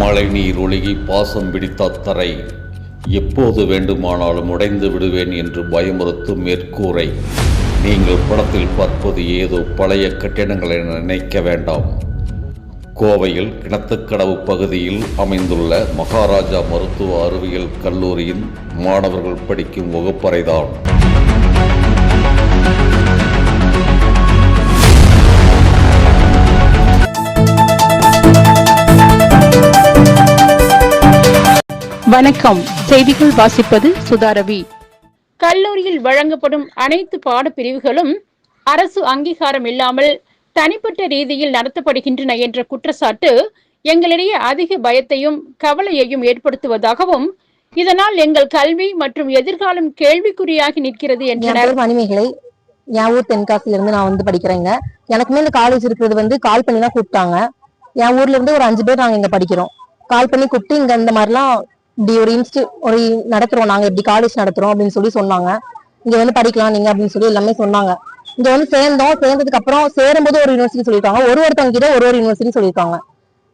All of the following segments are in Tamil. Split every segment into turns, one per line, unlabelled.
மழை நீர் ஒழுகி பாசம் பிடித்த தரை எப்போது வேண்டுமானாலும் உடைந்து விடுவேன் என்று பயமுறுத்தும் மேற்கூரை. நீங்கள் படத்தில் பார்ப்பது ஏதோ பழைய கட்டிடங்கள் என நினைக்க வேண்டாம். கோவையில் கிணத்துக்கடவு பகுதியில் அமைந்துள்ள மகாராஜா மருத்துவ அறிவியல் கல்லூரியின் மாணவர்கள் படிக்கும் வகுப்பறைதான்.
வணக்கம். செய்திகள் வாசிப்பது சுதாரவி
கல்லூரியில் வழங்கப்படும் அனைத்து பாடப்பிரிவுகளும் அரசு அங்கீகாரம் இல்லாமல் தனிப்பட்ட ரீதியில் நடத்தப்படுகின்றன என்ற குற்றச்சாட்டு எங்களிடையே அதிக பயத்தையும் கவலையையும் ஏற்படுத்துவதாகவும் இதனால் எங்கள் கல்வி மற்றும் எதிர்காலம் கேள்விக்குறியாகி நிற்கிறது
என்
என்றனர்.
மணிமேகலை. என் ஊர் தென்காசில இருந்து நான் வந்து படிக்கிறேங்க. எனக்குமே இந்த காலேஜ் இருக்கிறது வந்து கால் பண்ணி தான் கூப்பிட்டாங்க. என் ஊர்ல இருந்து ஒரு அஞ்சு பேர் நாங்க இங்க படிக்கிறோம். கால் பண்ணி கூப்பிட்டு இங்க இந்த மாதிரிலாம் இப்படி ஒரு இன்ஸ்டி ஒரு நடத்துறோம் நாங்க இப்படி காலேஜ் நடத்துறோம் அப்படின்னு சொல்லி சொன்னாங்க. இங்க வந்து படிக்கலாம் நீங்க அப்படின்னு சொல்லி எல்லாமே சொன்னாங்க. இங்க வந்து சேர்ந்தோம் சேர்ந்ததுக்கு அப்புறம் சேரும்போது ஒரு யூனிவர்சிட்டி சொல்லியிருக்காங்க. ஒரு ஒருத்தவங்க கிட்ட ஒரு ஒரு யூனிவர்சிட்டி சொல்லியிருக்காங்க.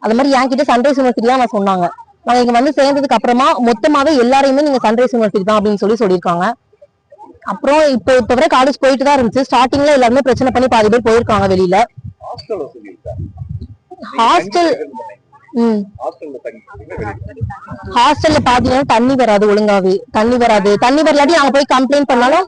அது மாதிரி என் கிட்ட சன்ரைஸ் யூனிவர்சிட்டி தான் நான் சொன்னாங்க. நாங்க இங்க வந்து சேர்ந்ததுக்கு அப்புறமா மொத்தமாவே எல்லாரையுமே நீங்க சன்ரைஸ் யூனிவர்சிட்டி தான் அப்படின்னு சொல்லி சொல்லியிருக்காங்க. அப்புறம் இப்போ இப்ப வரை காலேஜ் போயிட்டு தான் இருந்துச்சு. ஸ்டார்டிங்ல எல்லாருமே பிரச்சனை பண்ணி பாதி பேர் போயிருக்காங்க வெளியில. ஹாஸ்டல் ம். ஹாஸ்டல்ல பாத்தீங்கன்னா தண்ணி வராது ஒழுங்காவே. தண்ணி வராது. தண்ணி வரலாட்டி நாங்க போய் கம்ப்ளைண்ட் பண்ணாலும்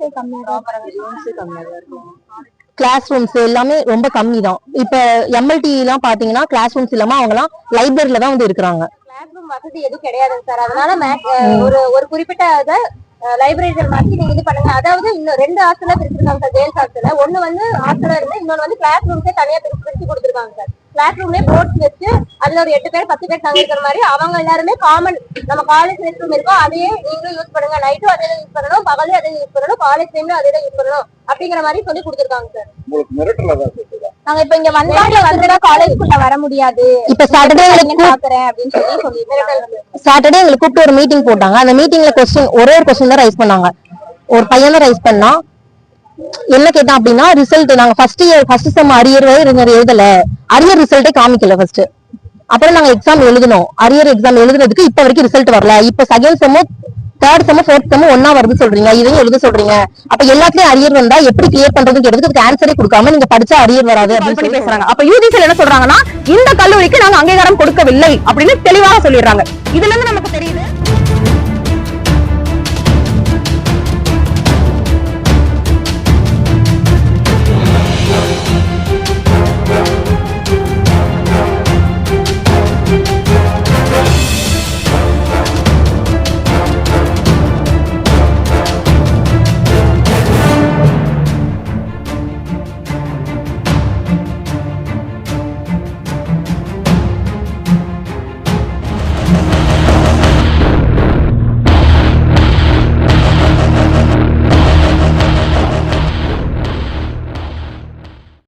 கிளாஸ் ரூம்ஸ் எல்லாமே ரொம்ப கம்மி தான் இப்ப எம்எல்டி எல்லாம் பாத்தீங்கன்னா கிளாஸ் ரூம்ஸ் இல்லாம அவங்க எல்லாம் லைப்ரரியில தான் வந்து இருக்கிறாங்க.
கிளாஸ் ரூம் வசதி எதுவும் கிடையாதுங்க சார். அதனால ஒரு ஒரு குறிப்பிட்ட லைப்ரரிகள் மாதிரி நீங்க இது பண்ணுங்க. அதாவது இன்னும் ரெண்டு ஹாஸ்டல்ல பிரிச்சிருக்காங்க சார் கேர்ள்ஸ் ஹாஸ்டல்ல ஒண்ணு வந்து ஹாஸ்டலா இருந்து இன்னொன்னு வந்து கிளாஸ் ரூம்ஸே தனியா பிரிச்சு பிரிச்சு கொடுத்துருக்காங்க சார் கிளாஸ் ரூம்லயே போர்ட்ஸ் வச்சு அதுல ஒரு எட்டு பேர் பத்து பேர் தங்கி இருக்கிற மாதிரி அவங்க எல்லாருமே காமன் நம்ம காலேஜ் ரெஸ்ட் ரூம் இருக்கோ அதையே நீங்களும் யூஸ் பண்ணுங்க. நைட்டும் அதே யூஸ் பண்ணணும். பகலையும் அதே யூஸ் பண்ணணும். காலேஜ் டைம்ல அதே யூஸ் பண்ணணும். அப்படிங்கிற மாதிரி சொல்லி கொடுத்துருக்காங்க சார் நாங்க இப்ப இங்க வந்தாங்க வந்துதான் காலேஜ்குள்ள வர முடியாது.
இப்ப சாட்டர்டே
பாக்குறேன் அப்படின்னு சொல்லி சொல்லி
சாட்டர்டே எங்களுக்கு கூப்பிட்டு ஒரு மீட்டிங் போட்டாங்க. அந்த மீட்டிங்ல கொஸ்டின் ஒரே ஒரு கொஸ்டின் தான் ரைஸ் பண்ணாங்க. ஒரு பையன் தான் ரைஸ் பண்ணா என்ன கேட்டான் அப்படின்னா ரிசல்ட் நாங்க first year first sem arrear எழுதல. அரியர் ரிசல்ட்டே காமிக்கல ஃபர்ஸ்ட் அப்புறம் நாங்க எக்ஸாம் எழுதணும். அரியர் எக்ஸாம் எழுதுனதுக்கு இப்ப வரைக்கும் ரிசல்ட் வரல. இப்ப செகண்ட் செம்மும் தேர்ட் செம்மும் ஃபோர்த் செம்மும் ஒன்னா வருது சொல்றீங்க. இதையும் எழுத சொல்றீங்க. அப்ப எல்லாத்துலயும் அரியர் வந்தா எப்படி கிளியர் பண்றதுன்னு கேட்டதுக்கு ஆன்சரே கொடுக்காம நீங்க படிச்சா அரியர் வராது அப்படின்னு சொல்லி
பேசுறாங்க. அப்ப யூஜிசில என்ன சொல்றாங்கன்னா இந்த கல்லூரிக்கு நாங்க அங்கீகாரம் கொடுக்கவில்லை அப்படின்னு தெளிவாக சொல்லிடுறாங்க. இதுல இருந்து நமக்கு தெரியுது